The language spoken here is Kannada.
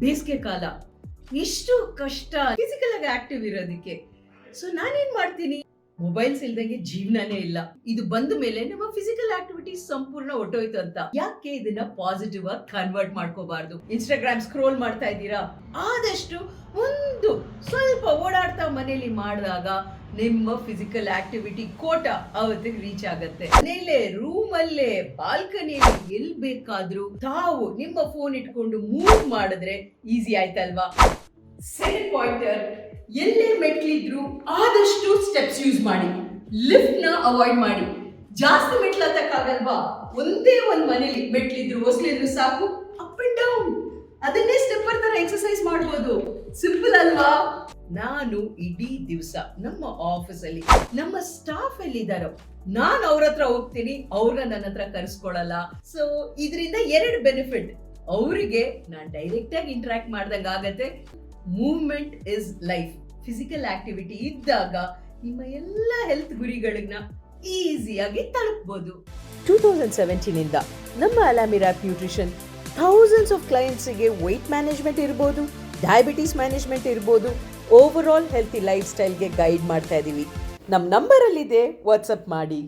ಬೇಸಿಗೆ ಕಾಲ ಎಷ್ಟು ಕಷ್ಟ ಫಿಸಿಕಲ್ ಆಗಿ ಆಕ್ಟಿವ್ ಇರೋದಕ್ಕೆ. ಸೊ ನಾನೇನ್ ಮಾಡ್ತೀನಿ? ಮೊಬೈಲ್ಸ್ ಇಲ್ದಂಗೆ ಜೀವನನೇ ಇಲ್ಲ. ಇದು ಬಂದ ಮೇಲೆ ನಮ್ಮ ಫಿಸಿಕಲ್ ಆಕ್ಟಿವಿಟೀಸ್ ಸಂಪೂರ್ಣ ಒಟ್ಟೋಯ್ತು ಅಂತ. ಯಾಕೆ ಇದನ್ನ ಪಾಸಿಟಿವ್ ಆಗಿ ಕನ್ವರ್ಟ್ ಮಾಡ್ಕೋಬಾರ್ದು? ಇನ್ಸ್ಟಾಗ್ರಾಮ್ ಸ್ಕ್ರೋಲ್ ಮಾಡ್ತಾ ಇದ್ದೀರಾ? ಆದಷ್ಟು ಮನೇಲಿ ಮಾಡಿದಾಗ ನಿಮ್ಮ ಫಿಸಿಕಲ್ ಆಕ್ಟಿವಿಟಿ ಕೋಟ ಅವತ್ತಿಗೆ ರೀಚ್ ಆಗತ್ತೆ. ಮನೇಲೆ ರೂಮಲ್ಲೇ ಬಾಲ್ಕನಿಯಲ್ಲಿ ಎಲ್ ಬೇಕಾದ್ರೂ ತಾವು ನಿಮ್ಮ ಫೋನ್ ಇಟ್ಕೊಂಡು ಮೂವ್ ಮಾಡಿದ್ರೆ ಈಸಿ ಆಯ್ತಲ್ವಾ? ಸೆಕೆಂಡ್ ಪಾಯಿಂಟರ್ ಎಲ್ಲೇ ಮೆಟ್ಲಿದ್ರು ಆದಷ್ಟು ಸ್ಟೆಪ್ಸ್ ಯೂಸ್ ಮಾಡಿ. ಲಿಫ್ಟ್ನ ಅವಾಯ್ಡ್ ಮಾಡಿ. ಜಾಸ್ತಿ ಮೆಟ್ಲು ಹತ್ತಕ್ಕಾಗಲ್ವಾ ಒಂದೇ ಒಂದ್ ಮನೇಲಿ ಮೆಟ್ಲಿದ್ರು ಹೊಸ್ಲಿದ್ರು ಸಾಕು ಅಪ್ ಅಂಡ್ ಡೌನ್ ಅದನ್ನೇ ಸ್ಟೆಪ್ಪರ್ ತರ ಎಕ್ಸರ್ಸೈಸ್ ಮಾಡ್ಬೋದು. ಸಿಂಪಲ್ ಅಲ್ವಾ? ನಾನು ಇಡೀ ದಿವಸ ನಮ್ಮ ಆಫೀಸಲ್ಲಿ ನಮ್ಮ ಸ್ಟಾಫ್ ಎಲ್ಲಿದ್ದಾರೋ ನಾನು ಅವ್ರ ಹತ್ರ ಹೋಗ್ತೀನಿ ಅವ್ರನ್ನ ನನ್ನ ಹತ್ರ ಕರ್ಸ್ಕೊಳಲ್ಲ. ಸೊ ಇದರಿಂದ ಎರಡು ಬೆನಿಫಿಟ್ ಅವರಿಗೆ ನಾನ್ ಡೈರೆಕ್ಟ್ ಆಗಿ ಇಂಟ್ರಾಕ್ಟ್ ಮಾಡ್ದಂಗ ಆಗತ್ತೆ. Movement is life physical activity ಇದ್ದಾಗ ನಿಮ್ಮ ಎಲ್ಲ ಹೆಲ್ತ್ ಗುರಿಗಳನ್ನ ಈಸಿಯಾಗಿ ತಲುಪಬಹುದು ಟೂ ತೌಸಂಡ್ ಸೆವೆಂಟೀನಿಂದ ನಮ್ಮ ಅಲಾಮಿರಾ ನ್ಯೂಟ್ರಿಷನ್ ಥೌಸಂಡ್ಸ್ ಆಫ್ ಕ್ಲೈಂಟ್ಸಿಗೆ ವೈಟ್ ಮ್ಯಾನೇಜ್ಮೆಂಟ್ ಇರ್ಬೋದು ಡಯಾಬಿಟೀಸ್ ಮ್ಯಾನೇಜ್ಮೆಂಟ್ ಇರ್ಬೋದು ಓವರ್ ಆಲ್ ಹೆಲ್ತಿ ಲೈಫ್ ಸ್ಟೈಲ್ಗೆ ಗೈಡ್ ಮಾಡ್ತಾ ಇದ್ದೀವಿ ನಮ್ಮ ನಂಬರಲ್ಲಿದೆ ವಾಟ್ಸಪ್ ಮಾಡಿ.